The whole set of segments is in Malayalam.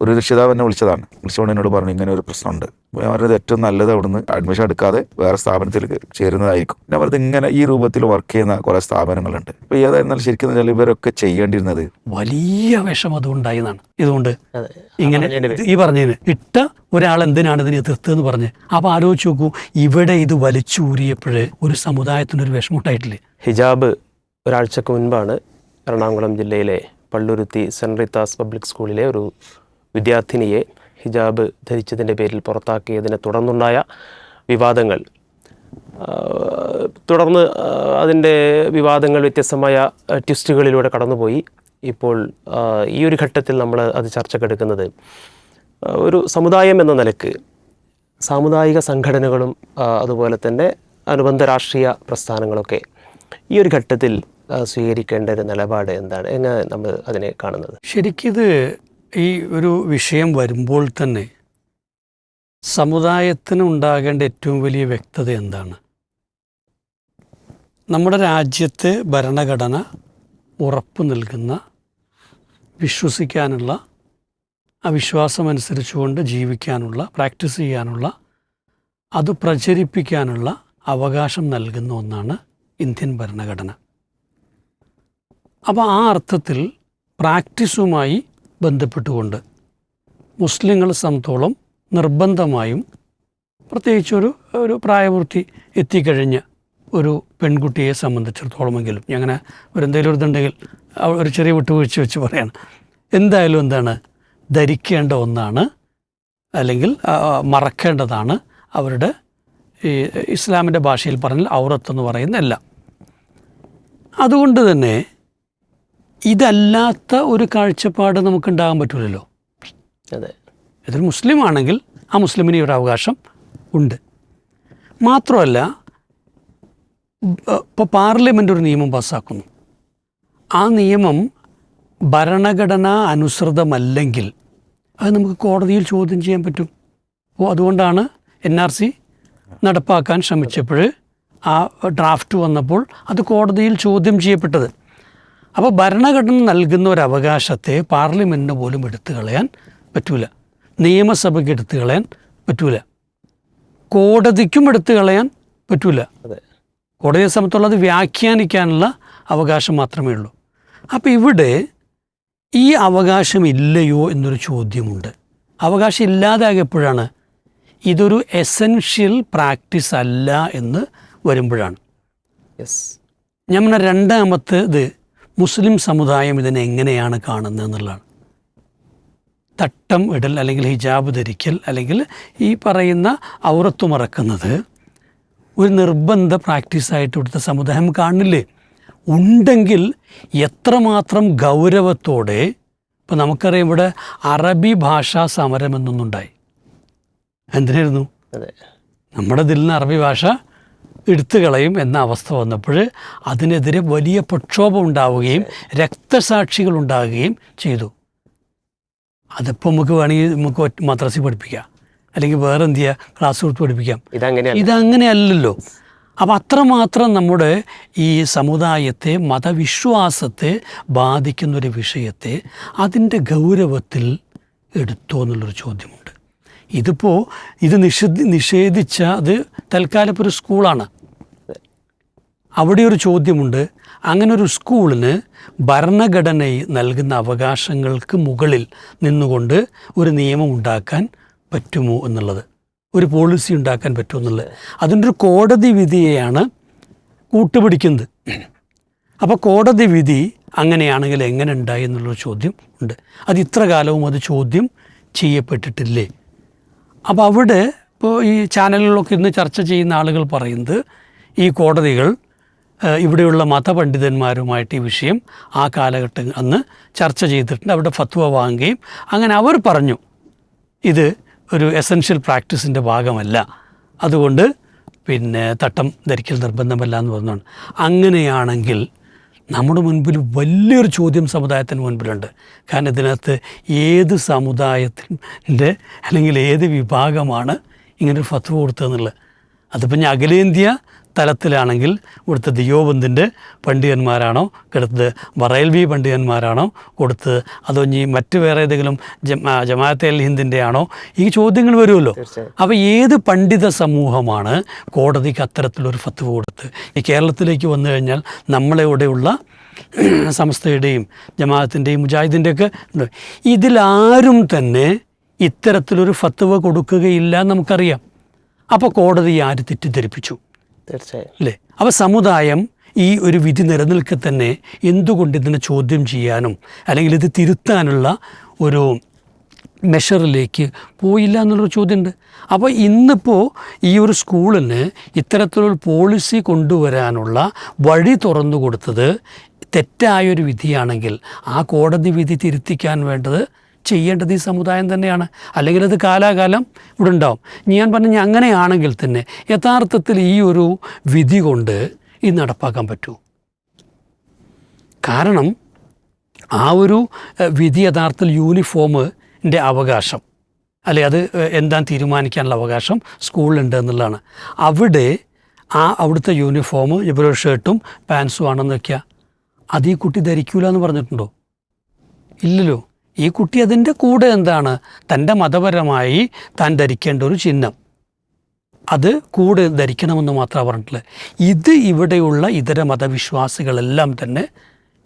ഒരു രക്ഷിതാവ് എന്നെ വിളിച്ചതാണ്. വിളിച്ചുകൊണ്ട് എന്നോട് പറഞ്ഞു ഇങ്ങനെ ഒരു പ്രശ്നമുണ്ട്. ഞാൻ പറഞ്ഞത് ഏറ്റവും നല്ലത് അവിടുന്ന് അഡ്മിഷൻ എടുക്കാതെ വേറെ സ്ഥാപനത്തിലേക്ക് ചേരുന്നതായിരിക്കും. ഞാൻ പറഞ്ഞത് ഇങ്ങനെ ഈ രൂപത്തിൽ വർക്ക് ചെയ്യുന്ന കുറേ സ്ഥാപനങ്ങളുണ്ട്. അപ്പൊ ഏതായിരുന്നാലും ശരിക്കും ഇവരൊക്കെ ചെയ്യേണ്ടിയിരുന്നത് വലിയ വിഷം അതുകൊണ്ടായിരുന്നാണ് ഇതുകൊണ്ട് ഇങ്ങനെ ഈ പറഞ്ഞതിന് ഇട്ട ഒരാൾ എന്തിനാണ് ഇതിനെ എതിർത്തതെന്ന് പറഞ്ഞ്. അപ്പോൾ ആലോചിച്ച് നോക്കൂ ഇവിടെ ഇത് വലിച്ചൂരിയപ്പോൾ ഒരു സമുദായത്തിനൊരു വിഷമം ഉണ്ടായിട്ടില്ലേ? ഹിജാബ് ഒരാഴ്ചക്ക് മുൻപാണ് എറണാകുളം ജില്ലയിലെ പള്ളുരുത്തി സെന്റ് റീത്താസ് പബ്ലിക് സ്കൂളിലെ ഒരു വിദ്യാർത്ഥിനിയെ ഹിജാബ് ധരിച്ചതിന്റെ പേരിൽ പുറത്താക്കിയതിനെ തുടർന്നുണ്ടായ വിവാദങ്ങൾ. തുടർന്ന് അതിന്റെ വിവാദങ്ങൾ വ്യത്യസ്തമായ ട്വിസ്റ്റുകളിലൂടെ കടന്നുപോയി. ഇപ്പോൾ ഈ ഒരു ഘട്ടത്തിൽ നമ്മൾ അത് ചർച്ചക്കെടുക്കുന്നത് ഒരു സമുദായം എന്ന നിലയ്ക്ക് സാമുദായിക സംഘടനകളും അതുപോലെ തന്നെ അനുബന്ധ രാഷ്ട്രീയ പ്രസ്ഥാനങ്ങളൊക്കെ ഈ ഒരു ഘട്ടത്തിൽ സ്വീകരിക്കേണ്ട ഒരു നിലപാട് എന്താണ്? എങ്ങനെ നമ്മൾ അതിനെ കാണുന്നത്? ശരിക്കിത് ഈ ഒരു വിഷയം വരുമ്പോൾ തന്നെ സമുദായത്തിന് ഉണ്ടാകേണ്ട ഏറ്റവും വലിയ വ്യക്തത എന്താണ്? നമ്മുടെ രാജ്യത്തെ ഭരണഘടന ഉറപ്പ് നൽകുന്ന വിശ്വസിക്കാനുള്ള ആ വിശ്വാസമനുസരിച്ചുകൊണ്ട് ജീവിക്കാനുള്ള പ്രാക്ടീസ് ചെയ്യാനുള്ള അത് പ്രചരിപ്പിക്കാനുള്ള അവകാശം നൽകുന്ന ഒന്നാണ് ഇന്ത്യൻ ഭരണഘടന. അപ്പോൾ ആ അർത്ഥത്തിൽ പ്രാക്ടീസുമായി ബന്ധപ്പെട്ടുകൊണ്ട്. മുസ്ലിങ്ങൾ സംബന്ധിച്ചോളം നിർബന്ധമായും പ്രത്യേകിച്ച് ഒരു ഒരു പ്രായപൂർത്തി എത്തിക്കഴിഞ്ഞ ഒരു പെൺകുട്ടിയെ സംബന്ധിച്ചിടത്തോളമെങ്കിലും അങ്ങനെ ഒരു എന്തെങ്കിലും ഒരു ഇതുണ്ടെങ്കിൽ ഒരു ചെറിയ വിട്ടുവീഴ്ച വെച്ച് പറയാണ്. എന്തായാലും എന്താണ്? ധരിക്കേണ്ട ഒന്നാണ് അല്ലെങ്കിൽ മറക്കേണ്ടതാണ് അവരുടെ ഈ ഇസ്ലാമിന്റെ ഭാഷയിൽ പറഞ്ഞാൽ ഔറത്ത് എന്ന് പറയുന്ന അതുകൊണ്ട് തന്നെ ഇതല്ലാത്ത ഒരു കാഴ്ചപ്പാട് നമുക്ക് ഉണ്ടാകാൻ പറ്റില്ലല്ലോ അതെ. ഇതൊരു മുസ്ലിം ആണെങ്കിൽ ആ മുസ്ലിമിന് ഒരു അവകാശം ഉണ്ട്. മാത്രമല്ല ഇപ്പോൾ പാർലമെന്റ് ഒരു നിയമം പാസ്സാക്കുന്നു. ആ നിയമം ഭരണഘടനാ അനുസൃതമല്ലെങ്കിൽ അത് നമുക്ക് കോടതിയിൽ ചോദ്യം ചെയ്യാൻ പറ്റും. അപ്പോൾ അതുകൊണ്ടാണ് എൻ ആർ സി നടപ്പാക്കാൻ ശ്രമിച്ചപ്പോൾ ആ ഡ്രാഫ്റ്റ് വന്നപ്പോൾ അത് കോടതിയിൽ ചോദ്യം ചെയ്യപ്പെട്ടത്. അപ്പോൾ ഭരണഘടന നൽകുന്ന ഒരു അവകാശത്തെ പാർലമെന്റിന് പോലും എടുത്തു കളയാൻ പറ്റൂല. നിയമസഭയ്ക്ക് എടുത്തു കളയാൻ പറ്റൂല. കോടതിക്കും എടുത്തു കളയാൻ പറ്റൂല. അതെ. കോടതിയെ സംബന്ധിച്ചുള്ള അത് വ്യാഖ്യാനിക്കാനുള്ള അവകാശം മാത്രമേ ഉള്ളൂ. അപ്പോൾ ഇവിടെ ഈ അവകാശം ഇല്ലയോ എന്നൊരു ചോദ്യമുണ്ട്. അവകാശം ഇല്ലാതാകപ്പോഴാണ് ഇതൊരു എസെൻഷ്യൽ പ്രാക്ടീസ് അല്ല എന്ന് വരുമ്പോഴാണ്. യെസ് ഞാൻ പറഞ്ഞ രണ്ടാമത്തേത് മുസ്ലിം സമുദായം ഇതിനെ എങ്ങനെയാണ് കാണുന്നത് എന്നുള്ളതാണ്. തട്ടം ഇടൽ അല്ലെങ്കിൽ ഹിജാബ് ധരിക്കൽ അല്ലെങ്കിൽ ഈ പറയുന്ന ഔറത്തു മറക്കുന്നത് ഒരു നിർബന്ധ പ്രാക്ടീസായിട്ട് ഇവിടുത്തെ സമുദായം കാണില്ലേ? ഉണ്ടെങ്കിൽ എത്രമാത്രം ഗൗരവത്തോടെ ഇപ്പം നമുക്കറിയാം ഇവിടെ അറബി ഭാഷാ സമരം എന്നൊന്നുണ്ടായി. എന്തിനായിരുന്നു? നമ്മുടെ ഇതിൽ നിന്ന് അറബി ഭാഷ എടുത്തു കളയും എന്ന അവസ്ഥ വന്നപ്പോൾ അതിനെതിരെ വലിയ പ്രക്ഷോഭം ഉണ്ടാവുകയും രക്തസാക്ഷികൾ ഉണ്ടാവുകയും ചെയ്തു. അതിപ്പോൾ നമുക്ക് വേണമെങ്കിൽ നമുക്ക് മദ്രസി മദ്രസയിൽ പഠിപ്പിക്കാം. അല്ലെങ്കിൽ വേറെ എന്ത് ചെയ്യുക ക്ലാസ് കൊടുത്ത് പഠിപ്പിക്കാം. ഇതങ്ങനെയല്ല. ഇതങ്ങനെയല്ലല്ലോ. അപ്പം അത്രമാത്രം നമ്മുടെ ഈ സമുദായത്തെ മതവിശ്വാസത്തെ ബാധിക്കുന്നൊരു വിഷയത്തെ അതിന്റെ ഗൗരവത്തിൽ എടുത്തോ എന്നുള്ളൊരു ചോദ്യമുണ്ട്. ഇതിപ്പോൾ ഇത് നിഷേധി നിഷേധിച്ച അത് തൽക്കാലം ഒരു സ്കൂളാണ് അവിടെ ഒരു ചോദ്യമുണ്ട്. അങ്ങനെ ഒരു സ്കൂളിന് ഭരണഘടന നൽകുന്ന അവകാശങ്ങൾക്ക് മുകളിൽ നിന്നുകൊണ്ട് ഒരു നിയമം ഉണ്ടാക്കാൻ പറ്റുമോ എന്നുള്ളത്. ഒരു പോളിസി ഉണ്ടാക്കാൻ പറ്റുമോ എന്നുള്ളത്. അതിന്റെ ഒരു കോടതി വിധിയെയാണ് കൂട്ടുപിടിക്കുന്നത്. അപ്പോൾ കോടതി വിധി അങ്ങനെയാണെങ്കിൽ എങ്ങനെ ഉണ്ടായി എന്നുള്ളൊരു ചോദ്യം ഉണ്ട്. അത് ഇത്ര കാലവും അത് ചോദ്യം ചെയ്യപ്പെട്ടിട്ടില്ലേ? അപ്പോൾ അവിടെ ഇപ്പോൾ ഈ ചാനലുകളൊക്കെ ഇന്ന് ചർച്ച ചെയ്യുന്ന ആളുകൾ പറയുന്നത് ഈ കോടതികൾ ഇവിടെയുള്ള മതപണ്ഡിതന്മാരുമായിട്ട് ഈ വിഷയം ആ കാലഘട്ടം അന്ന് ചർച്ച ചെയ്തിട്ടുണ്ട്. അവിടെ ഫത്വ വാങ്ങുകയും അങ്ങനെ അവർ പറഞ്ഞു ഇത് ഒരു എസെൻഷ്യൽ പ്രാക്ടീസിന്റെ ഭാഗമല്ല. അതുകൊണ്ട് പിന്നെ തട്ടം ധരിക്കൽ നിർബന്ധമല്ല എന്ന് പറഞ്ഞാണ് അങ്ങനെയാണെങ്കിൽ നമ്മുടെ മുൻപിൽ വലിയൊരു ചോദ്യം സമുദായത്തിന് മുൻപിലുണ്ട്. കാരണം ഇതിനകത്ത് ഏത് സമുദായത്തിന്റെ അല്ലെങ്കിൽ ഏത് വിഭാഗമാണ് ഇങ്ങനൊരു ഫത്വ കൊടുത്തതെന്നുള്ളത്. അതിപ്പോൾ ഞാൻ അഖിലേന്ത്യ തലത്തിലാണെങ്കിൽ ഇവിടുത്തെ ദിയോബന്തിന്റെ പണ്ഡിതന്മാരാണോ കൊടുത്തത് ബറേൽവി പണ്ഡിതന്മാരാണോ കൊടുത്തത് അതോ ഇനി മറ്റ് വേറെ ഏതെങ്കിലും ജമാ ജമാഅത്തെ അൽ ഹിന്ദിന്റെ ആണോ? ഈ ചോദ്യങ്ങൾ വരുമല്ലോ. അപ്പോൾ ഏത് പണ്ഡിത സമൂഹമാണ് കോടതിക്ക് അത്തരത്തിലൊരു ഫത്വ കൊടുത്ത്? ഈ കേരളത്തിലേക്ക് വന്നു കഴിഞ്ഞാൽ നമ്മളിവിടെയുള്ള സംസ്ഥയുടെയും ജമാഅത്തിന്റെയും മുജാഹിദിന്റെയൊക്കെ ഇതിലാരും തന്നെ ഇത്തരത്തിലൊരു ഫത്വ കൊടുക്കുകയില്ല എന്ന് നമുക്കറിയാം. അപ്പോൾ കോടതി ആര് തെറ്റിദ്ധരിപ്പിച്ചു? തീർച്ചയായും. അല്ലേ? അപ്പോൾ സമുദായം ഈ ഒരു വിധി നിലനിൽക്കെ തന്നെ എന്തുകൊണ്ട് ഇതിനെ ചോദ്യം ചെയ്യാനും അല്ലെങ്കിൽ ഇത് തിരുത്താനുള്ള ഒരു മെഷറിലേക്ക് പോയില്ല എന്നുള്ളൊരു ചോദ്യമുണ്ട്. അപ്പോൾ ഇന്നിപ്പോൾ ഈ ഒരു സ്കൂളിന് ഇത്തരത്തിലൊരു പോളിസി കൊണ്ടുവരാനുള്ള വഴി തുറന്നു കൊടുത്തത് തെറ്റായൊരു വിധിയാണെങ്കിൽ ആ കോടതി വിധി തിരുത്തിക്കാൻ വേണ്ടത് ചെയ്യേണ്ടത് ഈ സമുദായം തന്നെയാണ്. അല്ലെങ്കിൽ അത് കാലാകാലം ഇവിടെ ഉണ്ടാവും. ഞാൻ പറഞ്ഞ അങ്ങനെയാണെങ്കിൽ തന്നെ യഥാർത്ഥത്തിൽ ഈ ഒരു വിധി കൊണ്ട് ഇത് നടപ്പാക്കാൻ പറ്റൂ. കാരണം ആ ഒരു വിധി യഥാർത്ഥത്തിൽ യൂണിഫോമിന്റെ അവകാശം അല്ലെ അത് എന്താ തീരുമാനിക്കാനുള്ള അവകാശം സ്കൂളിലുണ്ട് എന്നുള്ളതാണ്. അവിടെ ആ അവിടുത്തെ യൂണിഫോം ഇപ്പോൾ ഷർട്ടും പാൻസും ആണെന്ന് വയ്ക്കുക അത് ഈ കുട്ടി ധരിക്കൂല എന്ന് പറഞ്ഞിട്ടുണ്ടോ? ഇല്ലല്ലോ. ഈ കുട്ടി അതിന്റെ കൂടെ എന്താണ്? തന്റെ മതപരമായി താൻ ധരിക്കേണ്ട ഒരു ചിഹ്നം. അത് കൂടെ ധരിക്കണമെന്ന് മാത്രമേ പറഞ്ഞിട്ടില്ല. ഇത് ഇവിടെയുള്ള ഇതര മതവിശ്വാസികളെല്ലാം തന്നെ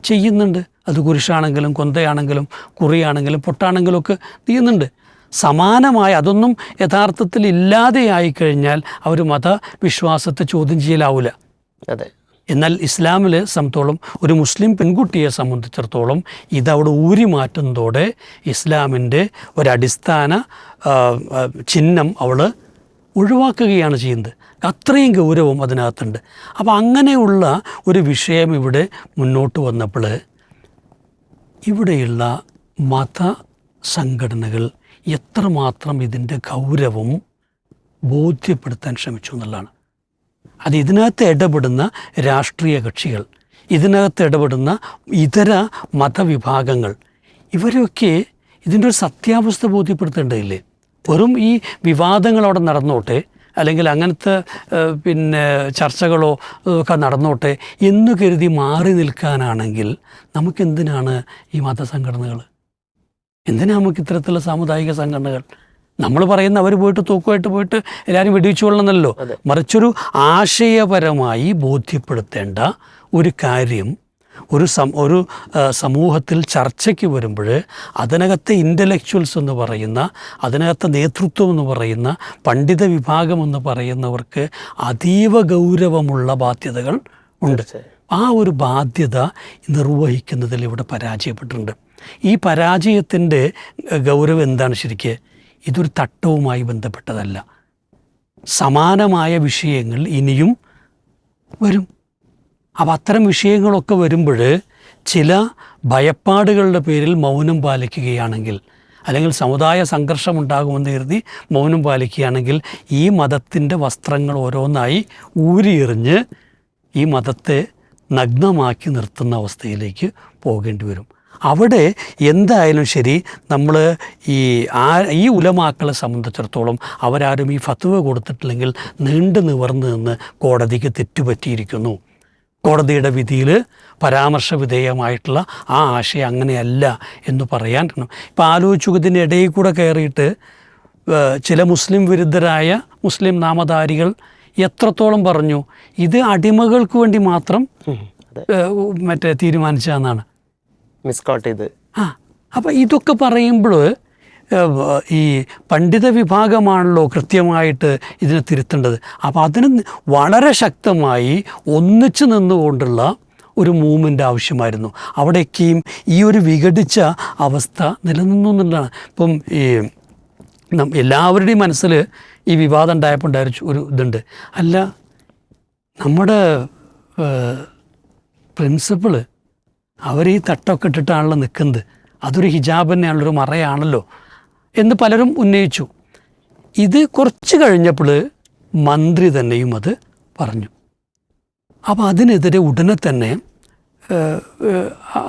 ചെയ്യുന്നുണ്ട്. അത് കുരിശാണെങ്കിലും കൊന്തയാണെങ്കിലും കുറിയാണെങ്കിലും പൊട്ടാണെങ്കിലും ഒക്കെ ചെയ്യുന്നുണ്ട്. സമാനമായ അതൊന്നും യഥാർത്ഥത്തിൽ ഇല്ലാതെയായി കഴിഞ്ഞാൽ അവർ മതവിശ്വാസത്തെ ചോദ്യം ചെയ്യലാവില്ല അതെ. എന്നാൽ ഇസ്ലാമിലെ സംബന്ധിച്ചോളം ഒരു മുസ്ലിം പെൺകുട്ടിയെ സംബന്ധിച്ചിടത്തോളം ഇതവിടെ ഊരി മാറ്റുന്നതോടെ ഇസ്ലാമിന്റെ ഒരടിസ്ഥാന ചിഹ്നം അവൾ ഒഴിവാക്കുകയാണ് ചെയ്യുന്നത്. അത്രയും ഗൗരവം അതിനകത്തുണ്ട്. അപ്പോൾ അങ്ങനെയുള്ള ഒരു വിഷയം ഇവിടെ മുന്നോട്ട് വന്നപ്പോൾ ഇവിടെയുള്ള മത സംഘടനകൾ എത്രമാത്രം ഇതിന്റെ ഗൗരവം ബോധ്യപ്പെടുത്താൻ ശ്രമിച്ചു എന്നുള്ളതാണ്. അത് ഇതിനകത്ത് ഇടപെടുന്ന രാഷ്ട്രീയ കക്ഷികൾ ഇതിനകത്ത് ഇടപെടുന്ന ഇതര മതവിഭാഗങ്ങൾ ഇവരൊക്കെ ഇതിന്റെ ഒരു സത്യാവസ്ഥ ബോധ്യപ്പെടുത്തേണ്ടതില്ലേ? വെറും ഈ വിവാദങ്ങൾ അവിടെ നടന്നോട്ടെ അല്ലെങ്കിൽ അങ്ങനത്തെ പിന്നെ ചർച്ചകളോ ഒക്കെ നടന്നോട്ടെ എന്ന് കരുതി മാറി നിൽക്കാനാണെങ്കിൽ നമുക്കെന്തിനാണ് ഈ മതസംഘടനകൾ? എന്തിനാണ് നമുക്ക് ഇത്തരത്തിലുള്ള സാമുദായിക സംഘടനകൾ? നമ്മൾ പറയുന്ന അവർ പോയിട്ട് തൂക്കുമായിട്ട് പോയിട്ട് എല്ലാവരും വെടിവെച്ചു കൊള്ളണമെന്നല്ലോ. മറിച്ചൊരു ആശയപരമായി ബോധ്യപ്പെടുത്തേണ്ട ഒരു കാര്യം ഒരു സം ഒരു സമൂഹത്തിൽ ചർച്ചയ്ക്ക് വരുമ്പോൾ അതിനകത്തെ ഇന്റലക്ച്വൽസ് എന്ന് പറയുന്ന അതിനകത്തെ നേതൃത്വം എന്ന് പറയുന്ന പണ്ഡിത വിഭാഗം എന്ന് പറയുന്നവർക്ക് അതീവ ഗൗരവമുള്ള ബാധ്യതകൾ ഉണ്ട്. ആ ഒരു ബാധ്യത നിർവഹിക്കുന്നതിൽ ഇവിടെ പരാജയപ്പെട്ടിട്ടുണ്ട്. ഈ പരാജയത്തിന്റെ ഗൗരവം എന്താണ് ശരിക്ക്? ഇതൊരു തട്ടവുമായി ബന്ധപ്പെട്ടതല്ല. സമാനമായ വിഷയങ്ങൾ ഇനിയും വരും. അപ്പം അത്തരം വിഷയങ്ങളൊക്കെ വരുമ്പോൾ ചില ഭയപ്പാടുകളുടെ പേരിൽ മൗനം പാലിക്കുകയാണെങ്കിൽ അല്ലെങ്കിൽ സമുദായ സംഘർഷം ഉണ്ടാകുമെന്ന് കരുതി മൗനം പാലിക്കുകയാണെങ്കിൽ ഈ മതത്തിന്റെ വസ്ത്രങ്ങൾ ഓരോന്നായി ഊരിയെറിഞ്ഞ് ഈ മതത്തെ നഗ്നമാക്കി നിർത്തുന്ന അവസ്ഥയിലേക്ക് പോകേണ്ടി വരും. അവിടെ എന്തായാലും ശരി നമ്മൾ ഈ ആ ഈ ഉലമാക്കളെ സംബന്ധിച്ചിടത്തോളം അവരാരും ഈ ഫത്വ കൊടുത്തിട്ടില്ലെങ്കിൽ നീണ്ടു നിവർന്ന് നിന്ന് കോടതിക്ക് തെറ്റുപറ്റിയിരിക്കുന്നു. കോടതിയുടെ വിധിയിൽ പരാമർശ വിധേയമായിട്ടുള്ള ആ ആശയം അങ്ങനെയല്ല എന്ന് പറയാൻ കാരണം. ആലോചിച്ചു ഇതിന്റെ ഇടയിൽ കൂടെ കയറിയിട്ട് ചില മുസ്ലിം വിരുദ്ധരായ മുസ്ലിം നാമധാരികൾ എത്രത്തോളം പറഞ്ഞു? ഇത് അടിമകൾക്ക് വേണ്ടി മാത്രം മറ്റേ തീരുമാനിച്ചതെന്നാണ്. മിസ്കൗട്ട് ചെയ്ത്. ആ അപ്പം ഇതൊക്കെ പറയുമ്പോൾ ഈ പണ്ഡിത വിഭാഗമാണല്ലോ കൃത്യമായിട്ട് ഇതിനെ തിരുത്തേണ്ടത്. അപ്പോൾ അതിന് വളരെ ശക്തമായി ഒന്നിച്ചു നിന്നുകൊണ്ടുള്ള ഒരു മൂവ്മെന്റ് ആവശ്യമായിരുന്നു. അവിടെയൊക്കെയും ഈ ഒരു വിഘടിച്ച അവസ്ഥ നിലനിന്നു എന്നുള്ളതാണ്. ഇപ്പം ഈ നം- എല്ലാവരുടെയും മനസ്സിൽ ഈ വിവാദം ഉണ്ടായപ്പോൾ ഉണ്ടായിരുന്നു ഒരു ഇതുണ്ട്. അല്ല നമ്മുടെ പ്രിൻസിപ്പിൾ അവർ ഈ തട്ടൊക്കെ ഇട്ടിട്ടാണല്ലോ നിൽക്കുന്നത്. അതൊരു ഹിജാബ് തന്നെയാണല്ലോ ഒരു മറയാണല്ലോ എന്ന് പലരും ഉന്നയിച്ചു. ഇത് കുറച്ച് കഴിഞ്ഞപ്പോൾ മന്ത്രി തന്നെയും അത് പറഞ്ഞു. അപ്പോൾ അതിനെതിരെ ഉടനെ തന്നെ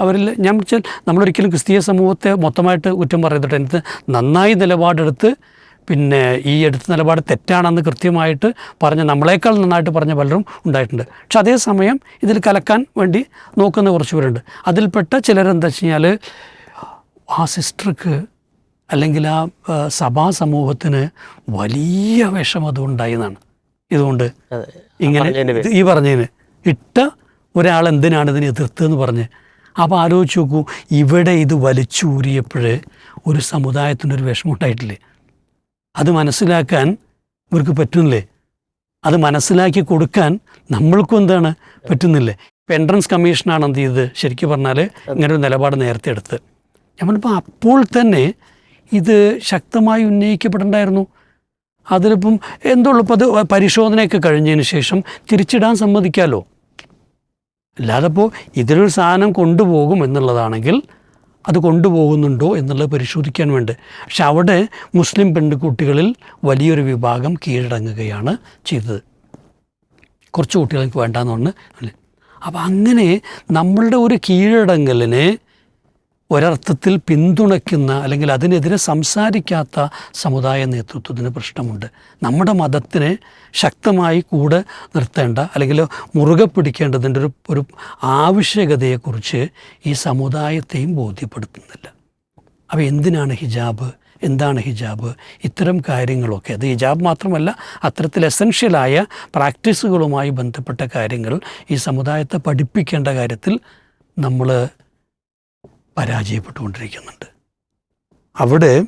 അവരിൽ ഞാൻ വെച്ചാൽ നമ്മളൊരിക്കലും ക്രിസ്തീയ സമൂഹത്തെ മൊത്തമായിട്ട് കുറ്റം പറയുന്നുണ്ട് എനിക്ക് നന്നായി നിലപാടെടുത്ത് പിന്നെ ഈ എടുത്ത നിലപാട് തെറ്റാണെന്ന് കൃത്യമായിട്ട് പറഞ്ഞ നമ്മളെക്കാൾ നന്നായിട്ട് പറഞ്ഞ പലരും ഉണ്ടായിട്ടുണ്ട്. പക്ഷെ അതേസമയം ഇതിൽ കലക്കാൻ വേണ്ടി നോക്കുന്ന കുറച്ച് പേരുണ്ട്. അതിൽപ്പെട്ട ചിലരെന്താ വെച്ച് കഴിഞ്ഞാൽ ആ സിസ്റ്റർക്ക് അല്ലെങ്കിൽ ആ സഭാ സമൂഹത്തിന് വലിയ വിഷം അതുകൊണ്ടായി എന്നാണ് ഇതുകൊണ്ട് ഇങ്ങനെ ഈ പറഞ്ഞതിന് ഇട്ട ഒരാൾ എന്തിനാണ് ഇതിനെ എതിർത്തതെന്ന് പറഞ്ഞ്. അപ്പോൾ ആലോചിച്ച് നോക്കൂ ഇവിടെ ഇത് വലിച്ചൂരിയപ്പോൾ ഒരു സമുദായത്തിനൊരു വിഷമം ഉണ്ടായിട്ടില്ലേ? അത് മനസ്സിലാക്കാൻ ഇവർക്ക് പറ്റുന്നില്ലേ? അത് മനസ്സിലാക്കി കൊടുക്കാൻ നമ്മൾക്കും എന്താണ് പറ്റുന്നില്ലേ? ഇപ്പം എൻട്രൻസ് കമ്മീഷനാണ് എന്ത് ചെയ്തത്? ശരിക്കും പറഞ്ഞാൽ ഇങ്ങനെ ഒരു നിലപാട് നേരത്തെ എടുത്ത്. നമ്മളിപ്പോൾ അപ്പോൾ തന്നെ ഇത് ശക്തമായി ഉന്നയിക്കപ്പെടേണ്ടായിരുന്നു. അതിലിപ്പം എന്തുള്ളു ഇപ്പം അത് പരിശോധനയൊക്കെ കഴിഞ്ഞതിന് ശേഷം തിരിച്ചിടാൻ സമ്മതിക്കാമല്ലോ അല്ലാതെ ഇപ്പോൾ ഇതിലൊരു സാധനം കൊണ്ടുപോകും എന്നുള്ളതാണെങ്കിൽ അത് കൊണ്ടുപോകുന്നുണ്ടോ എന്നുള്ളത് പരിശോധിക്കാൻ വേണ്ടി. പക്ഷെ അവിടെ മുസ്ലിം പെൺകുട്ടികളിൽ വലിയൊരു വിഭാഗം കീഴടങ്ങുകയാണ് ചെയ്തത്. കുറച്ച് കുട്ടികൾക്ക് വേണ്ടാന്ന് പറഞ്ഞ് അല്ലേ? അപ്പം അങ്ങനെ നമ്മളുടെ ഒരു കീഴടങ്ങലിനെ ഒരർത്ഥത്തിൽ പിന്തുണയ്ക്കുന്ന അല്ലെങ്കിൽ അതിനെതിരെ സംസാരിക്കാത്ത സമുദായ നേതൃത്വത്തിന് പ്രശ്നമുണ്ട്. നമ്മുടെ മതത്തിനെ ശക്തമായി കൂടെ നിർത്തേണ്ട അല്ലെങ്കിൽ മുറുകെ പിടിക്കേണ്ടതിന്റെ ഒരു ഒരു ആവശ്യകതയെക്കുറിച്ച് ഈ സമുദായത്തെയും ബോധ്യപ്പെടുത്തുന്നില്ല. അപ്പോൾ എന്തിനാണ് ഹിജാബ്? എന്താണ് ഹിജാബ്? ഇത്തരം കാര്യങ്ങളൊക്കെ. അത് ഹിജാബ് മാത്രമല്ല അത്തരത്തിൽ എസൻഷ്യലായ പ്രാക്ടീസുകളുമായി ബന്ധപ്പെട്ട കാര്യങ്ങൾ ഈ സമുദായത്തെ പഠിപ്പിക്കേണ്ട കാര്യത്തിൽ നമ്മൾ പരാജയപ്പെട്ടുകൊണ്ടിരിക്കുന്നുണ്ട്. അവിടെ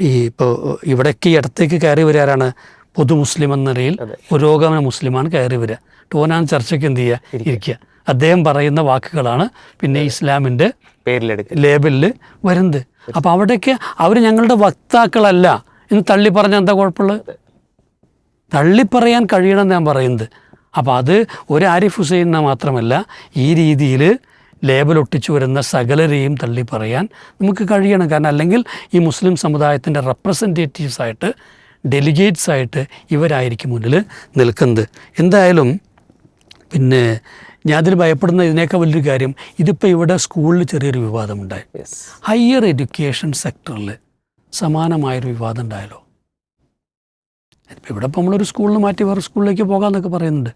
ഈ ഇപ്പോൾ ഇവിടേക്ക് ഈ ഇടത്തേക്ക് കയറി വരാറാണ് പൊതു മുസ്ലിം എന്ന നിലയിൽ പുരോഗമന മുസ്ലിമാണ് കയറി വരിക. ടോനാൻ ചർച്ചയ്ക്ക് എന്ത് ചെയ്യുക? ഇരിക്കുക. അദ്ദേഹം പറയുന്ന വാക്കുകളാണ് പിന്നെ ഇസ്ലാമിന്റെ ലേബലിൽ വരുന്നത്. അപ്പോൾ അവിടേക്ക് അവർ ഞങ്ങളുടെ വക്താക്കളല്ല എന്ന് തള്ളി പറഞ്ഞാൽ എന്താ കുഴപ്പമുള്ളത്? തള്ളിപ്പറയാൻ കഴിയണമെന്ന് ഞാൻ പറയുന്നത്. അപ്പോൾ അത് ഒരു ആരിഫ് ഹുസൈനെ മാത്രമല്ല ഈ രീതിയിൽ ലേബൽ ഒട്ടിച്ചു വരുന്ന സകലരെയും തള്ളി പറയാൻ നമുക്ക് കഴിയണം. കാരണം അല്ലെങ്കിൽ ഈ മുസ്ലിം സമുദായത്തിന്റെ റെപ്രസെന്റേറ്റീവ്സ് ആയിട്ട് ഡെലിഗേറ്റ്സ് ആയിട്ട് ഇവരായിരിക്കും മുന്നിൽ നിൽക്കുന്നത്. എന്തായാലും പിന്നെ ഞാൻ അതിൽ ഭയപ്പെടുന്ന ഇതിനേക്കാൾ വലിയൊരു കാര്യം ഇതിപ്പോൾ ഇവിടെ സ്കൂളിൽ ചെറിയൊരു വിവാദമുണ്ടായി ഹയർ എഡ്യൂക്കേഷൻ സെക്ടറിൽ സമാനമായൊരു വിവാദം ഉണ്ടായല്ലോ. ഇപ്പം ഇവിടെ ഇപ്പോൾ നമ്മളൊരു സ്കൂളിൽ മാറ്റി വേറെ സ്കൂളിലേക്ക് പോകാമെന്നൊക്കെ പറയുന്നുണ്ട്.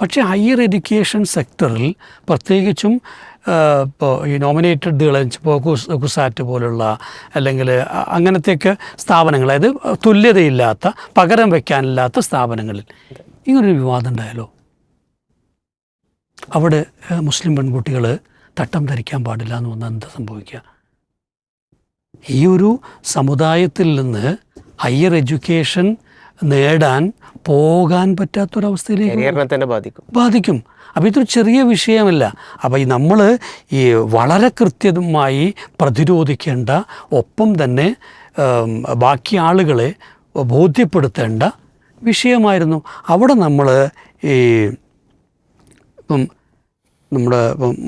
പക്ഷേ ഹയർ എഡ്യൂക്കേഷൻ സെക്ടറിൽ പ്രത്യേകിച്ചും ഇപ്പോൾ ഈ നോമിനേറ്റഡുകൾ ഇപ്പോൾ കുസ് കുസാറ്റ് പോലുള്ള അല്ലെങ്കിൽ അങ്ങനത്തെയൊക്കെ സ്ഥാപനങ്ങൾ അതായത് തുല്യതയില്ലാത്ത പകരം വയ്ക്കാനില്ലാത്ത സ്ഥാപനങ്ങളിൽ ഇങ്ങനൊരു വിവാദം ഉണ്ടായല്ലോ അവിടെ മുസ്ലിം പെൺകുട്ടികൾ തട്ടം ധരിക്കാൻ പാടില്ല എന്ന് വന്നാൽ എന്താ സംഭവിക്കുക ഈ ഒരു സമുദായത്തിൽ നിന്ന് ഹയർ എഡ്യൂക്കേഷൻ നേടാൻ പോകാൻ പറ്റാത്തൊരവസ്ഥയിലേക്ക് ബാധിക്കും. ബാധിക്കും. അപ്പോൾ ഇതൊരു ചെറിയ വിഷയമല്ല. അപ്പോൾ ഈ നമ്മൾ ഈ വളരെ കൃത്യമായി പ്രതിരോധിക്കേണ്ട ഒപ്പം തന്നെ ബാക്കി ആളുകളെ ബോധ്യപ്പെടുത്തേണ്ട വിഷയമായിരുന്നു. അവിടെ നമ്മൾ ഈ ഇപ്പം നമ്മുടെ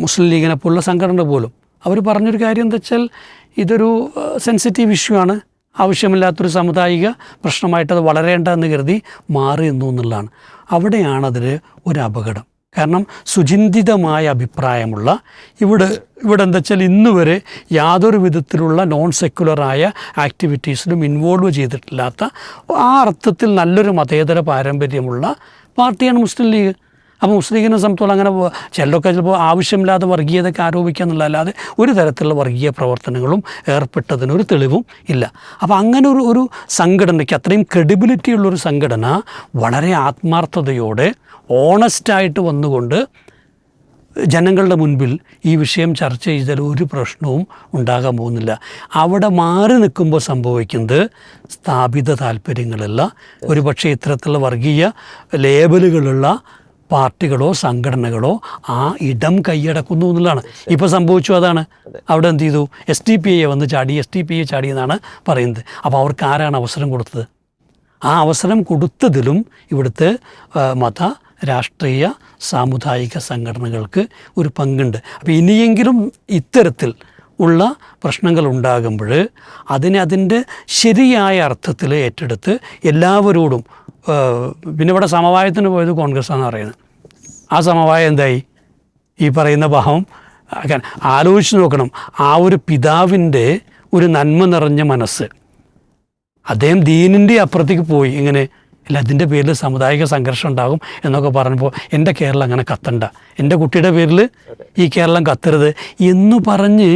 മുസ്ലിം ലീഗിനെ പോലുള്ള സംഘടന പോലും അവർ പറഞ്ഞൊരു കാര്യം എന്താ വെച്ചാൽ ഇതൊരു സെൻസിറ്റീവ് ഇഷ്യൂ ആണ്. ആവശ്യമില്ലാത്തൊരു സാമുദായിക പ്രശ്നമായിട്ട് അത് വളരേണ്ടെന്ന് കരുതി മാറി നിന്നു എന്നുള്ളതാണ്. അവിടെയാണ് അതിൽ ഒരു അപകടം. കാരണം സുചിന്തിതമായ അഭിപ്രായമുള്ള ഇവിടെ ഇവിടെ എന്താ വെച്ചാൽ ഇന്ന് വരെ യാതൊരു വിധത്തിലുള്ള നോൺ സെക്കുലറായ ആക്ടിവിറ്റീസിലും ഇൻവോൾവ് ചെയ്തിട്ടില്ലാത്ത ആ അർത്ഥത്തിൽ നല്ലൊരു മതേതര പാരമ്പര്യമുള്ള പാർട്ടിയാണ് മുസ്ലിം ലീഗ്. അപ്പോൾ മുസ്ലിം ലീഗിനെ സംബന്ധിച്ചോളം അങ്ങനെ ചിലരൊക്കെ ചിലപ്പോൾ ആവശ്യമില്ലാതെ വർഗീയതയ്ക്ക് ആരോപിക്കുക എന്നുള്ളതല്ലാതെ ഒരു തരത്തിലുള്ള വർഗീയ പ്രവർത്തനങ്ങളും ഏർപ്പെട്ടതിനൊരു തെളിവും ഇല്ല. അപ്പോൾ അങ്ങനെ ഒരു ഒരു സംഘടനയ്ക്ക് അത്രയും ക്രെഡിബിലിറ്റി ഉള്ളൊരു സംഘടന വളരെ ആത്മാർത്ഥതയോടെ ഓണസ്റ്റായിട്ട് വന്നുകൊണ്ട് ജനങ്ങളുടെ മുൻപിൽ ഈ വിഷയം ചർച്ച ചെയ്താൽ ഒരു പ്രശ്നവും ഉണ്ടാകാൻ പോകുന്നില്ല. അവിടെ മാറി നിൽക്കുമ്പോൾ സംഭവിക്കുന്നത് സ്ഥാപിത താല്പര്യങ്ങളല്ല. ഒരുപക്ഷെ ഇത്തരത്തിലുള്ള വർഗീയ ലേബലുകളുള്ള പാർട്ടികളോ സംഘടനകളോ ആ ഇടം കൈയടക്കുന്നു എന്നുള്ളതാണ്. ഇപ്പോൾ സംഭവിച്ചു അതാണ്. അവിടെ എന്ത് ചെയ്തു? എസ് ടി പി ഐ വന്ന് ചാടി എസ് ടി പി ഐ ചാടി എന്നാണ് പറയുന്നത്. അപ്പോൾ അവർക്ക് ആരാണ് അവസരം കൊടുത്തത്? ആ അവസരം കൊടുത്തതിലും ഇവിടുത്തെ മത രാഷ്ട്രീയ സാമുദായിക സംഘടനകൾക്ക് ഒരു പങ്കുണ്ട്. അപ്പോൾ ഇനിയെങ്കിലും ഇത്തരത്തിൽ ഉള്ള പ്രശ്നങ്ങൾ ഉണ്ടാകുമ്പോൾ അതിനെ അതിന്റെ ശരിയായ അർത്ഥത്തിൽ ഏറ്റെടുത്ത് എല്ലാവരോടും പിന്നെ ഇവിടെ സമവായത്തിന് പോയത് കോൺഗ്രസ് ആണെന്ന് പറയുന്നത്. ആ സമവായം എന്തായി? ഈ പറയുന്ന ഭാവം ആലോചിച്ച് നോക്കണം. ആ ഒരു പിതാവിന്റെ ഒരു നന്മ നിറഞ്ഞ മനസ്സ് അദ്ദേഹം ദീനിന്റെ അപ്പുറത്തേക്ക് പോയി. ഇങ്ങനെ ഇല്ല അതിന്റെ പേരിൽ സാമുദായിക സംഘർഷം ഉണ്ടാകും എന്നൊക്കെ പറഞ്ഞപ്പോൾ എന്റെ കേരളം അങ്ങനെ കത്തണ്ട. എന്റെ കുട്ടിയുടെ പേരിൽ ഈ കേരളം കത്തരുത് എന്ന് പറഞ്ഞ്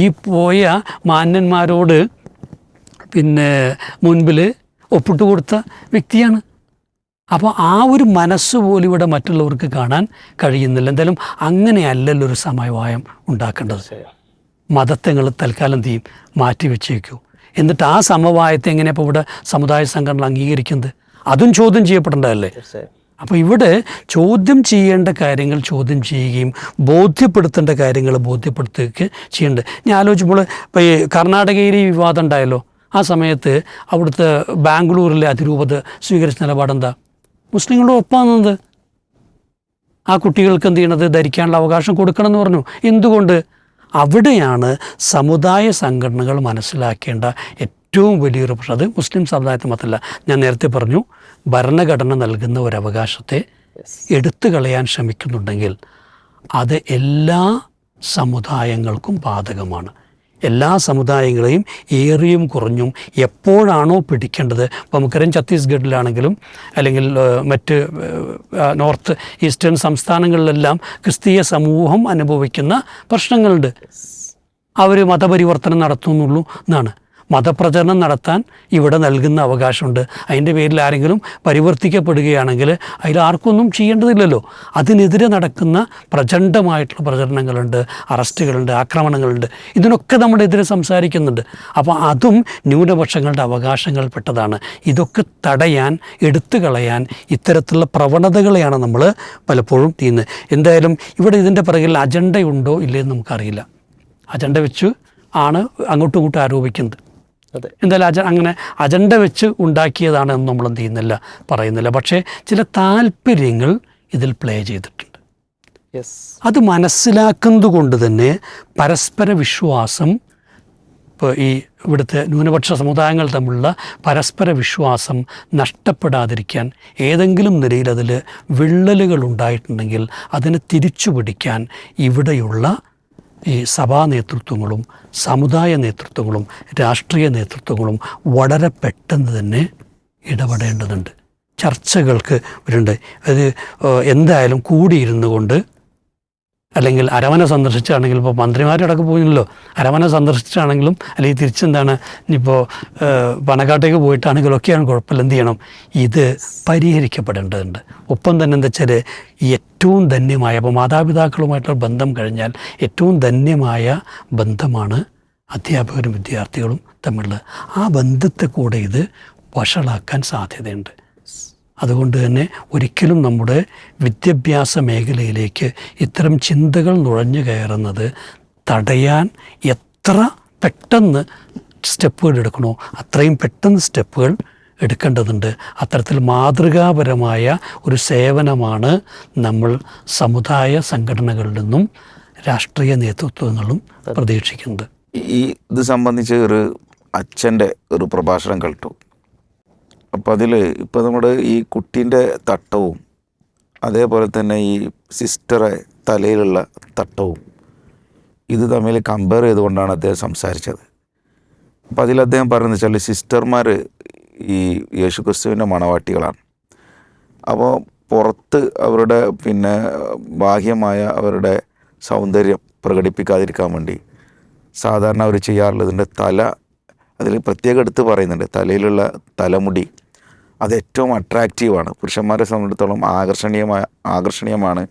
ഈ പോയ മാന്യന്മാരോട് പിന്നെ മുൻപിൽ ഒപ്പിട്ട് കൊടുത്ത വ്യക്തിയാണ്. അപ്പോൾ ആ ഒരു മനസ്സ് പോലും ഇവിടെ മറ്റുള്ളവർക്ക് കാണാൻ കഴിയുന്നില്ല. എന്തായാലും അങ്ങനെയല്ലല്ലോ ഒരു സമവായം ഉണ്ടാക്കേണ്ടത്. മതത്തെ നിങ്ങൾ തൽക്കാലം തീയും മാറ്റി വെച്ചേക്കൂ എന്നിട്ട് ആ സമവായത്തെ എങ്ങനെയപ്പോൾ ഇവിടെ സമുദായ സംഘടന അംഗീകരിക്കുന്നത്? അതും ചോദ്യം ചെയ്യപ്പെടേണ്ടതല്ലേ? അപ്പോൾ ഇവിടെ ചോദ്യം ചെയ്യേണ്ട കാര്യങ്ങൾ ചോദ്യം ചെയ്യുകയും ബോധ്യപ്പെടുത്തേണ്ട കാര്യങ്ങൾ ബോധ്യപ്പെടുത്തുകയും ചെയ്യേണ്ടത്. ഞാൻ ആലോചിക്കുമ്പോൾ ഇപ്പോൾ ഈ കർണാടകയിൽ ഈ വിവാദം ഉണ്ടായല്ലോ? ആ സമയത്ത് അവിടുത്തെ ബാംഗ്ലൂരിലെ അതിരൂപത സ്വീകരിച്ച നിലപാടെന്താ? മുസ്ലിങ്ങളുടെ ഒപ്പാന്നത് ആ കുട്ടികൾക്ക് എന്ത് ചെയ്യണത്? ധരിക്കാനുള്ള അവകാശം കൊടുക്കണമെന്ന് പറഞ്ഞു. എന്തുകൊണ്ട്? അവിടെയാണ് സമുദായ സംഘടനകൾ മനസ്സിലാക്കേണ്ട ഏറ്റവും വലിയൊരു പ്രശ്നം. അത് മുസ്ലിം സമുദായത്തിന് മാത്രമല്ല ഞാൻ നേരത്തെ പറഞ്ഞു ഭരണഘടന നൽകുന്ന ഒരു അവകാശത്തെ എടുത്തു കളയാൻ ശ്രമിക്കുന്നുണ്ടെങ്കിൽ അത് എല്ലാ സമുദായങ്ങൾക്കും ബാധകമാണ്. എല്ലാ സമുദായങ്ങളെയും ഏറിയും കുറഞ്ഞും എപ്പോഴാണോ പിടിക്കേണ്ടത്? ഇപ്പോൾ നമുക്കറിയാം ഛത്തീസ്ഗഡിലാണെങ്കിലും അല്ലെങ്കിൽ മറ്റ് നോർത്ത് ഈസ്റ്റേൺ സംസ്ഥാനങ്ങളിലെല്ലാം ക്രിസ്തീയ സമൂഹം അനുഭവിക്കുന്ന പ്രശ്നങ്ങളുണ്ട്. അവർ മതപരിവർത്തനം നടത്തുന്നുള്ളൂ എന്നാണ്. മതപ്രചരണം നടത്താൻ ഇവിടെ നൽകുന്ന അവകാശമുണ്ട്. അതിന്റെ പേരിൽ ആരെങ്കിലും പരിവർത്തിക്കപ്പെടുകയാണെങ്കിൽ അതിൽ ആർക്കൊന്നും ചെയ്യേണ്ടതില്ലല്ലോ. അതിനെതിരെ നടക്കുന്ന പ്രചണ്ഡമായിട്ടുള്ള പ്രചരണങ്ങളുണ്ട് അറസ്റ്റുകളുണ്ട് ആക്രമണങ്ങളുണ്ട്. ഇതിനൊക്കെ നമ്മുടെ എതിരെ സംസാരിക്കുന്നുണ്ട്. അപ്പോൾ അതും ന്യൂനപക്ഷങ്ങളുടെ അവകാശങ്ങൾ പെട്ടതാണ്. ഇതൊക്കെ തടയാൻ എടുത്തു കളയാൻ ഇത്തരത്തിലുള്ള പ്രവണതകളെയാണ് നമ്മൾ പലപ്പോഴും ചെയ്യുന്നത് എന്തായാലും ഇവിടെ ഇതിന്റെ പിറകിൽ അജണ്ടയുണ്ടോ ഇല്ലയെന്ന് നമുക്കറിയില്ല. അജണ്ട വെച്ച് ആണ് അങ്ങോട്ടും ഇങ്ങോട്ടും ആരോപിക്കുന്നത്. അതെ. എന്തായാലും അജ അങ്ങനെ അജണ്ട വെച്ച് ഉണ്ടാക്കിയതാണ് എന്ന് നമ്മൾ എന്ത് ചെയ്യുന്നില്ല പറയുന്നില്ല. പക്ഷേ ചില താല്പര്യങ്ങൾ ഇതിൽ പ്ലേ ചെയ്തിട്ടുണ്ട്. യെസ് അത് മനസ്സിലാക്കുന്നത് കൊണ്ട് തന്നെ പരസ്പര വിശ്വാസം ഇപ്പോൾ ഈ ഇവിടുത്തെ ന്യൂനപക്ഷ സമുദായങ്ങൾ തമ്മിലുള്ള പരസ്പര വിശ്വാസം നഷ്ടപ്പെടാതിരിക്കാൻ ഏതെങ്കിലും നിലയിൽ അതിൽ വിള്ളലുകൾ ഉണ്ടായിട്ടുണ്ടെങ്കിൽ അതിനെ തിരിച്ചു പിടിക്കാൻ ഇവിടെയുള്ള ഈ സഭാ നേതൃത്വങ്ങളും സമുദായ നേതൃത്വങ്ങളും രാഷ്ട്രീയ നേതൃത്വങ്ങളും വളരെ പെട്ടെന്ന് തന്നെ ഇടപെടേണ്ടതുണ്ട്. ചർച്ചകൾക്ക് വരുന്നുണ്ട്. അത് എന്തായാലും കൂടിയിരുന്നു കൊണ്ട് അല്ലെങ്കിൽ അരമന സന്ദർശിച്ചാണെങ്കിലും ഇപ്പോൾ മന്ത്രിമാരടക്കം പോയില്ലല്ലോ. അരമന സന്ദർശിച്ചാണെങ്കിലും അല്ലെങ്കിൽ തിരിച്ചെന്താണ്? ഇനിയിപ്പോൾ പണക്കാട്ടേക്ക് പോയിട്ടാണെങ്കിലും ഒക്കെയാണ് കുഴപ്പമില്ല എന്ത് ചെയ്യണം? ഇത് പരിഹരിക്കപ്പെടേണ്ടതുണ്ട്. ഒപ്പം തന്നെ എന്താ വെച്ചാൽ ഏറ്റവും ധന്യമായ അപ്പോൾ മാതാപിതാക്കളുമായിട്ടുള്ള ബന്ധം കഴിഞ്ഞാൽ ഏറ്റവും ധന്യമായ ബന്ധമാണ് അധ്യാപകരും വിദ്യാർത്ഥികളും തമ്മിലുള്ള ആ ബന്ധത്തെ കൂടെ ഇത് വഷളാക്കാൻ സാധ്യതയുണ്ട്. അതുകൊണ്ട് തന്നെ ഒരിക്കലും നമ്മുടെ വിദ്യാഭ്യാസ മേഖലയിലേക്ക് ഇത്തരം ചിന്തകൾ നുഴഞ്ഞു കയറുന്നത് തടയാൻ എത്ര പെട്ടെന്ന് സ്റ്റെപ്പുകൾ എടുക്കണോ അത്രയും പെട്ടെന്ന് സ്റ്റെപ്പുകൾ എടുക്കേണ്ടതുണ്ട്. അത്തരത്തിൽ മാതൃകാപരമായ ഒരു സേവനമാണ് നമ്മൾ സമുദായ സംഘടനകളിൽ നിന്നും രാഷ്ട്രീയ നേതൃത്വങ്ങളും പ്രതീക്ഷിക്കുന്നത്. ഈ ഇത് സംബന്ധിച്ച് ഒരു അച്ഛന്റെ ഒരു പ്രഭാഷണം കേട്ടു. അപ്പോൾ അതിൽ ഇപ്പോൾ നമ്മുടെ ഈ കുട്ടീന്റെ തട്ടവും അതേപോലെ തന്നെ ഈ സിസ്റ്ററെ തലയിലുള്ള തട്ടവും ഇത് തമ്മിൽ കമ്പയർ ചെയ്തുകൊണ്ടാണ് അദ്ദേഹം സംസാരിച്ചത്. അപ്പോൾ അതിൽ അദ്ദേഹം പറയുന്നത് വെച്ചാൽ സിസ്റ്റർമാർ ഈ യേശുക്രിസ്തുവിന്റെ മണവാട്ടികളാണ്. അപ്പോൾ പുറത്ത് അവരുടെ പിന്നെ ബാഹ്യമായ അവരുടെ സൗന്ദര്യം പ്രകടിപ്പിക്കാതിരിക്കാൻ വേണ്ടി സാധാരണ അവർ ചെയ്യാറുള്ളതിന്റെ തല അതിൽ പ്രത്യേകം എടുത്ത് പറയുന്നുണ്ട്. തലയിലുള്ള തലമുടി അത് ഏറ്റവും അട്രാക്റ്റീവാണ് പുരുഷന്മാരെ സംബന്ധിച്ചിടത്തോളം ആകർഷണീയമായ ആകർഷണീയമാണ്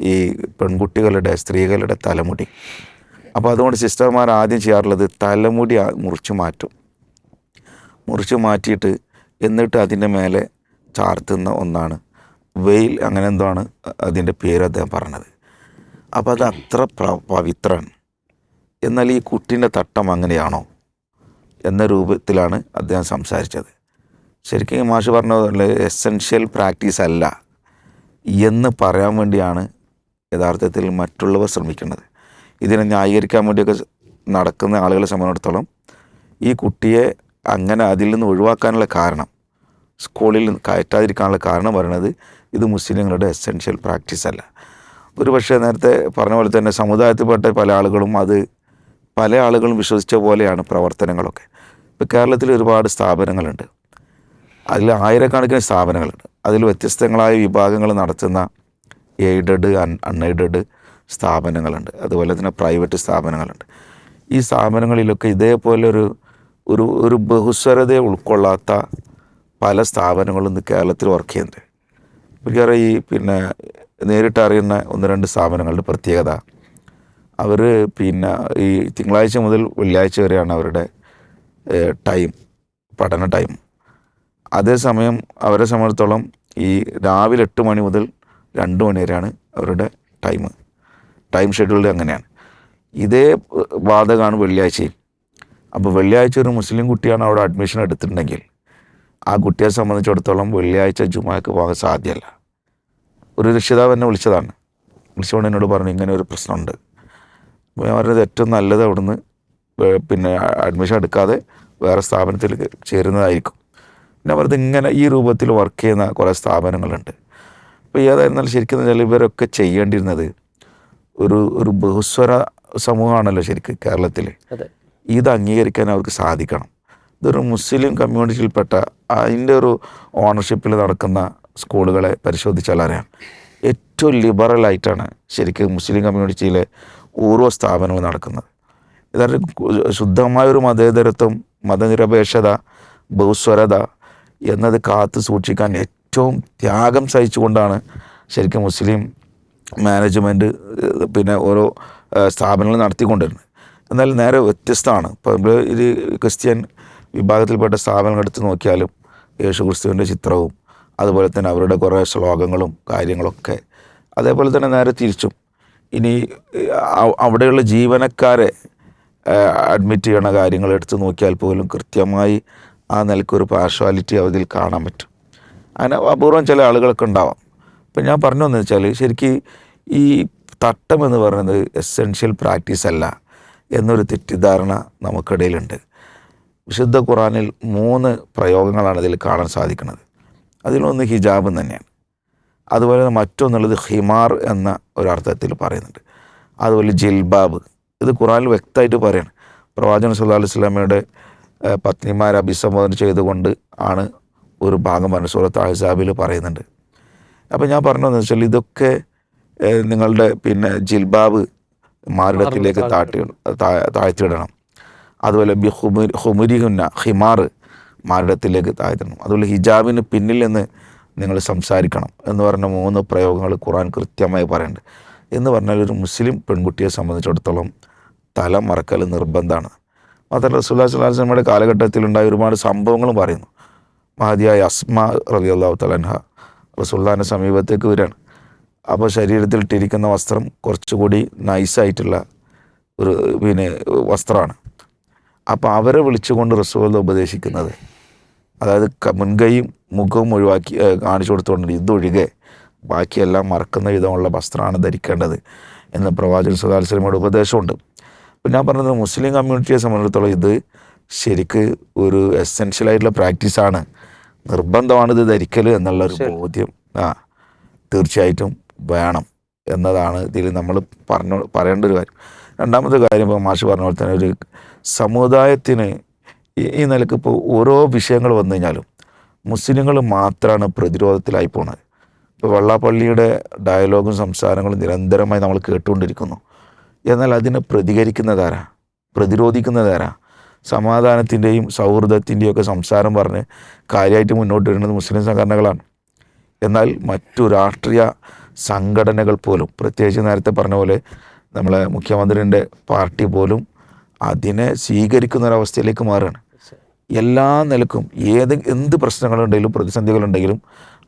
ഈ പെൺകുട്ടികളുടെ സ്ത്രീകളുടെ തലമുടി. അപ്പോൾ അതുകൊണ്ട് സിസ്റ്റർമാർ ആദ്യം ചെയ്യാറുള്ളത് തലമുടി മുറിച്ചു മാറ്റും. മുറിച്ച് മാറ്റിയിട്ട് എന്നിട്ട് അതിന്റെ മേലെ ചാർത്തുന്ന ഒന്നാണ്. വെയിൽ അങ്ങനെ എന്താണ് അതിന്റെ പേര് അദ്ദേഹം പറഞ്ഞത്. അപ്പോൾ അത് അത്ര പവിത്രമാണ്. എന്നാൽ ഈ കുട്ടീന്റെ തട്ടം അങ്ങനെയാണോ എന്ന രൂപത്തിലാണ് അദ്ദേഹം സംസാരിച്ചത്. ശരിക്കും മാഷ് പറഞ്ഞ പോലെ എസെൻഷ്യൽ പ്രാക്ടീസ് അല്ല എന്ന് പറയാൻ വേണ്ടിയാണ് യഥാർത്ഥത്തിൽ മറ്റുള്ളവർ ശ്രമിക്കുന്നത്. ഇതിനെ ന്യായീകരിക്കാൻ വേണ്ടിയൊക്കെ നടക്കുന്ന ആളുകളെ സംബന്ധിച്ചിടത്തോളം ഈ കുട്ടിയെ അങ്ങനെ അതിൽ നിന്ന് ഒഴിവാക്കാനുള്ള കാരണം സ്കൂളിൽ കയറ്റാതിരിക്കാനുള്ള കാരണം പറയുന്നത് ഇത് മുസ്ലിങ്ങളുടെ എസെൻഷ്യൽ പ്രാക്ടീസ് അല്ല. ഒരു പക്ഷേ നേരത്തെ പറഞ്ഞ പോലെ തന്നെ സമുദായത്തിൽപ്പെട്ട പല ആളുകളും അത് പല ആളുകളും വിശ്വസിച്ച പോലെയാണ് പ്രവർത്തനങ്ങളൊക്കെ. ഇപ്പോൾ കേരളത്തിൽ ഒരുപാട് സ്ഥാപനങ്ങളുണ്ട്. അതിൽ ആയിരക്കണക്കിന് സ്ഥാപനങ്ങളുണ്ട്. അതിൽ വ്യത്യസ്തങ്ങളായ വിഭാഗങ്ങൾ നടത്തുന്ന എയ്ഡഡ് അൺ അൺഎയ്ഡഡ് സ്ഥാപനങ്ങളുണ്ട്. അതുപോലെ തന്നെ പ്രൈവറ്റ് സ്ഥാപനങ്ങളുണ്ട്. ഈ സ്ഥാപനങ്ങളിലൊക്കെ ഇതേപോലെ ഒരു ഒരു ഒരു ബഹുസ്വരതയെ ഉൾക്കൊള്ളാത്ത പല സ്ഥാപനങ്ങളും ഇന്ന് കേരളത്തിൽ വർക്ക് ചെയ്യുന്നുണ്ട്. എനിക്കറിയാം ഈ പിന്നെ നേരിട്ട് അറിയുന്ന ഒന്ന് രണ്ട് സ്ഥാപനങ്ങളുടെ പ്രത്യേകത. അവർ പിന്നെ ഈ തിങ്കളാഴ്ച മുതൽ വെള്ളിയാഴ്ച വരെയാണ് അവരുടെ ടൈം പഠന ടൈം. അതേസമയം അവരെ സംബന്ധിച്ചിടത്തോളം ഈ രാവിലെ എട്ട് മണി മുതൽ രണ്ട് മണി വരെയാണ് അവരുടെ ടൈം. ടൈം ഷെഡ്യൂൾ അങ്ങനെയാണ്. ഇതേ ബാധകമാണ് വെള്ളിയാഴ്ചയും അപ്പോൾ വെള്ളിയാഴ്ച ഒരു മുസ്ലിം കുട്ടിയാണ് അവിടെ അഡ്മിഷൻ എടുത്തിട്ടുണ്ടെങ്കിൽ ആ കുട്ടിയെ സംബന്ധിച്ചിടത്തോളം വെള്ളിയാഴ്ച ജുമാക്ക് പോകാൻ സാധ്യമല്ല. ഒരു രക്ഷിതാവ് എന്നെ വിളിച്ചതാണ്. വിളിച്ചുകൊണ്ട് എന്നോട് പറഞ്ഞു ഇങ്ങനെ ഒരു പ്രശ്നമുണ്ട്. അപ്പോൾ ഞാൻ പറഞ്ഞത് ഏറ്റവും നല്ലത് അവിടുന്ന് പിന്നെ അഡ്മിഷൻ എടുക്കാതെ വേറെ സ്ഥാപനത്തിൽ ചേരുന്നതായിരിക്കും. പിന്നെ അവർ ഇങ്ങനെ ഈ രൂപത്തിൽ വർക്ക് ചെയ്യുന്ന കുറേ സ്ഥാപനങ്ങളുണ്ട്. അപ്പോൾ ഏതായിരുന്നാലും ശരിക്കും വെച്ചാൽ ഇവരൊക്കെ ചെയ്യേണ്ടിയിരുന്നത് ഒരു ഒരു ബഹുസ്വര സമൂഹമാണല്ലോ ശരിക്കും കേരളത്തിൽ ഇത് അംഗീകരിക്കാൻ അവർക്ക് സാധിക്കണം. ഇതൊരു മുസ്ലിം കമ്മ്യൂണിറ്റിയിൽപ്പെട്ട അതിന്റെ ഒരു ഓണർഷിപ്പിൽ നടക്കുന്ന സ്കൂളുകളെ പരിശോധിച്ചാൽ അറിയാം. ഏറ്റവും ലിബറലായിട്ടാണ് ശരിക്കും മുസ്ലിം കമ്മ്യൂണിറ്റിയിലെ ഓരോ സ്ഥാപനവും നടക്കുന്നത്. ഇതൊരു ശുദ്ധമായൊരു മതേതരത്വം മതനിരപേക്ഷത ബഹുസ്വരത എന്നത് കാത്തു സൂക്ഷിക്കാൻ ഏറ്റവും ത്യാഗം സഹിച്ചുകൊണ്ടാണ് ശരിക്കും മുസ്ലിം മാനേജ്മെന്റ് പിന്നെ ഓരോ സ്ഥാപനങ്ങൾ നടത്തിക്കൊണ്ടിരുന്നത്. എന്നാൽ നേരെ വ്യത്യസ്തമാണ്. ഇപ്പോൾ നമ്മൾ ഇത് ക്രിസ്ത്യൻ വിഭാഗത്തിൽപ്പെട്ട സ്ഥാപനങ്ങൾ എടുത്ത് നോക്കിയാലും യേശു ക്രിസ്തുവിന്റെ ചിത്രവും അതുപോലെ തന്നെ അവരുടെ കുറേ ശ്ലോകങ്ങളും കാര്യങ്ങളൊക്കെ അതേപോലെ തന്നെ നേരെ തിരിച്ചും. ഇനി അവിടെയുള്ള ജീവനക്കാരെ അഡ്മിറ്റ് ചെയ്യണ കാര്യങ്ങൾ എടുത്ത് നോക്കിയാൽ പോലും കൃത്യമായി ആ നിലയ്ക്കൊരു പാർഷ്വാലിറ്റി അവതിൽ കാണാൻ പറ്റും. അങ്ങനെ അപൂർവം ചില ആളുകളൊക്കെ ഉണ്ടാവാം. അപ്പം ഞാൻ പറഞ്ഞു എന്ന് വെച്ചാൽ ശരിക്കും ഈ തട്ടം എന്ന് പറയുന്നത് എസെൻഷ്യൽ പ്രാക്ടീസ് അല്ല എന്നൊരു തെറ്റിദ്ധാരണ നമുക്കിടയിലുണ്ട്. വിശുദ്ധ ഖുറാനിൽ മൂന്ന് പ്രയോഗങ്ങളാണ് ഇതിൽ കാണാൻ സാധിക്കുന്നത്. അതിലൊന്ന് ഹിജാബ് തന്നെയാണ്. അതുപോലെ തന്നെ മറ്റൊന്നുള്ളത് ഹിമാർ എന്ന ഒരർത്ഥത്തിൽ പറയുന്നുണ്ട്. അതുപോലെ ജിൽബാബ്. ഇത് ഖുറാനിൽ വ്യക്തമായിട്ട് പറയാണ്. പ്രവാചകൻ സുല്ലാ അലൈഹി പത്നിമാരെ അഭിസംബോധന ചെയ്തുകൊണ്ട് ആണ് ഒരു ഭാഗം പറഞ്ഞത്. സൂറത്ത് അഹ്സാബിൽ പറയുന്നുണ്ട്. അപ്പോൾ ഞാൻ പറഞ്ഞതെന്ന് വെച്ചാൽ ഇതൊക്കെ നിങ്ങളുടെ പിന്നെ ജിൽബാബ് മാറിടത്തിലേക്ക് താട്ടി താ- താഴ്ത്തിയിടണം. അതുപോലെ ബി ഹുമുരി ഹുമുരിഹുന്ന ഹിമാർ മാറിടത്തിലേക്ക് താഴ്ത്തിടണം. അതുപോലെ ഹിജാബിന് പിന്നിൽ നിന്ന് നിങ്ങൾ സംസാരിക്കണം എന്ന് പറഞ്ഞ മൂന്ന് പ്രയോഗങ്ങൾ ഖുറാൻ കൃത്യമായി പറയുന്നുണ്ട്. എന്ന് പറഞ്ഞാൽ ഒരു മുസ്ലിം പെൺകുട്ടിയെ സംബന്ധിച്ചിടത്തോളം തല മറക്കൽ നിർബന്ധമാണ്. മാത്രമല്ല റസൂല്ലാ സ്വലാഹു കാലഘട്ടത്തിൽ കാലഘട്ടത്തിലുണ്ടായ ഒരുപാട് സംഭവങ്ങളും പറയുന്നു. മഹതിയായ അസ്മ റബി അള്ളാഹു തലൻഹ റസൂല്ലാന്റെ സമീപത്തേക്ക് വരികയാണ്. അപ്പോൾ ശരീരത്തിൽ ഇട്ടിരിക്കുന്ന വസ്ത്രം കുറച്ചുകൂടി നൈസായിട്ടുള്ള ഒരു പിന്നെ വസ്ത്രമാണ്. അപ്പോൾ അവരെ വിളിച്ചുകൊണ്ട് റസൂലുള്ള ഉപദേശിക്കുന്നത് അതായത് മുൻകൈയും മുഖവും ഒഴിവാക്കി കാണിച്ചു കൊടുത്തുകൊണ്ട് ഇതൊഴികെ ബാക്കിയെല്ലാം മറക്കുന്ന വിധമുള്ള വസ്ത്രമാണ് ധരിക്കേണ്ടത് എന്ന് പ്രവാചകൻ സുല്ലാ വസ്ലമയുടെ ഉപദേശമുണ്ട്. അപ്പം ഞാൻ പറഞ്ഞത് മുസ്ലിം കമ്മ്യൂണിറ്റിയെ സംബന്ധിച്ചിടത്തോളം ഇത് ശരിക്ക് ഒരു എസെൻഷ്യൽ ആയിട്ടുള്ള പ്രാക്ടീസാണ് നിർബന്ധമാണ് ഇത് ധരിക്കൽ എന്നുള്ള ഒരു ബോധ്യം. ആ തീർച്ചയായിട്ടും വേണം എന്നതാണ് ഇതിൽ നമ്മൾ പറഞ്ഞു പറയേണ്ട ഒരു കാര്യം. രണ്ടാമത്തെ കാര്യം ഇപ്പോൾ മാഷ് പറഞ്ഞ പോലെ തന്നെ ഒരു സമുദായത്തിന് ഈ- ഈ നിലയ്ക്ക് ഇപ്പോൾ ഓരോ വിഷയങ്ങൾ വന്നു കഴിഞ്ഞാലും മുസ്ലിങ്ങൾ മാത്രമാണ് പ്രതിരോധത്തിലായി പോണത്. ഇപ്പോൾ വെള്ളാപ്പള്ളിയുടെ ഡയലോഗും സംസാരങ്ങളും നിരന്തരമായി നമ്മൾ കേട്ടുകൊണ്ടിരിക്കുന്നു. എന്നാൽ അതിനെ പ്രതികരിക്കുന്നതാരാ? പ്രതിരോധിക്കുന്നതാരാ? സമാധാനത്തിന്റെയും സൗഹൃദത്തിന്റെയും ഒക്കെ സംസാരം പറഞ്ഞ് കാര്യമായിട്ട് മുന്നോട്ട് വരുന്നത് മുസ്ലിം സംഘടനകളാണ്. എന്നാൽ മറ്റു രാഷ്ട്രീയ സംഘടനകൾ പോലും പ്രത്യേകിച്ച് നേരത്തെ പറഞ്ഞ പോലെ നമ്മളെ മുഖ്യമന്ത്രിന്റെ പാർട്ടി പോലും അതിനെ സ്വീകരിക്കുന്ന ഒരവസ്ഥയിലേക്ക് മാറുകയാണ്. എല്ലാ നിലക്കും ഏത് എന്ത് പ്രശ്നങ്ങളുണ്ടെങ്കിലും പ്രതിസന്ധികളുണ്ടെങ്കിലും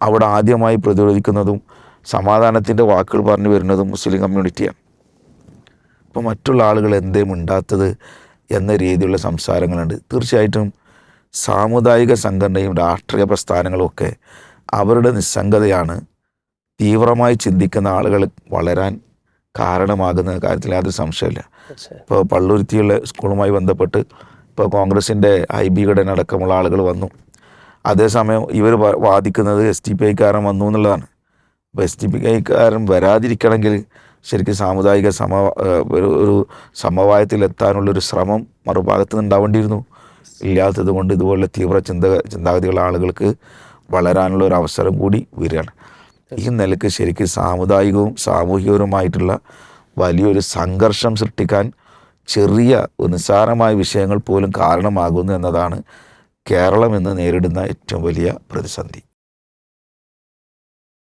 അവിടെ ആദ്യമായി പ്രതിരോധിക്കുന്നതും സമാധാനത്തിന്റെ വാക്കുകൾ പറഞ്ഞു വരുന്നതും മുസ്ലിം കമ്മ്യൂണിറ്റിയാണ്. അപ്പോൾ മറ്റുള്ള ആളുകൾ എന്തേ മിണ്ടാത്തത് എന്ന രീതിയിലുള്ള സംസാരങ്ങളുണ്ട്. തീർച്ചയായിട്ടും സാമുദായിക സംഘടനയും രാഷ്ട്രീയ പ്രസ്ഥാനങ്ങളുമൊക്കെ അവരുടെ നിസ്സംഗതയാണ് തീവ്രമായി ചിന്തിക്കുന്ന ആളുകൾ വളരാൻ കാരണമാകുന്ന കാര്യത്തിൽ യാതൊരു സംശയമില്ല ഇപ്പോൾ പള്ളുരുത്തിയുള്ള സ്കൂളുമായി ബന്ധപ്പെട്ട് ഇപ്പോൾ കോൺഗ്രസിന്റെ ഐ ബി ഘടന അടക്കമുള്ള ആളുകൾ വന്നു. അതേസമയം ഇവർ വാദിക്കുന്നത് എസ് ടി പി ഐക്കാരൻ വന്നു എന്നുള്ളതാണ്. അപ്പോൾ എസ് ടി പി ഐക്കാരൻ വരാതിരിക്കണമെങ്കിൽ ശരിക്കും സാമുദായിക സമ ഒരു ഒരു ഒരു ശ്രമം മറുഭാഗത്ത് നിന്നുണ്ടാവേണ്ടിയിരുന്നു. ഇല്ലാത്തത് കൊണ്ട് ഇതുപോലുള്ള തീവ്ര ചിന്ത ചിന്താഗതികളുടെ ആളുകൾക്ക് വളരാനുള്ള ഒരു അവസരം കൂടി വരികയാണ്. ഈ നിലയ്ക്ക് ശരിക്കും സാമുദായികവും സാമൂഹികവുമായിട്ടുള്ള വലിയൊരു സംഘർഷം സൃഷ്ടിക്കാൻ ചെറിയ നിസ്സാരമായ വിഷയങ്ങൾ പോലും കാരണമാകുന്നു എന്നതാണ് കേരളം ഇന്ന് നേരിടുന്ന ഏറ്റവും വലിയ പ്രതിസന്ധി.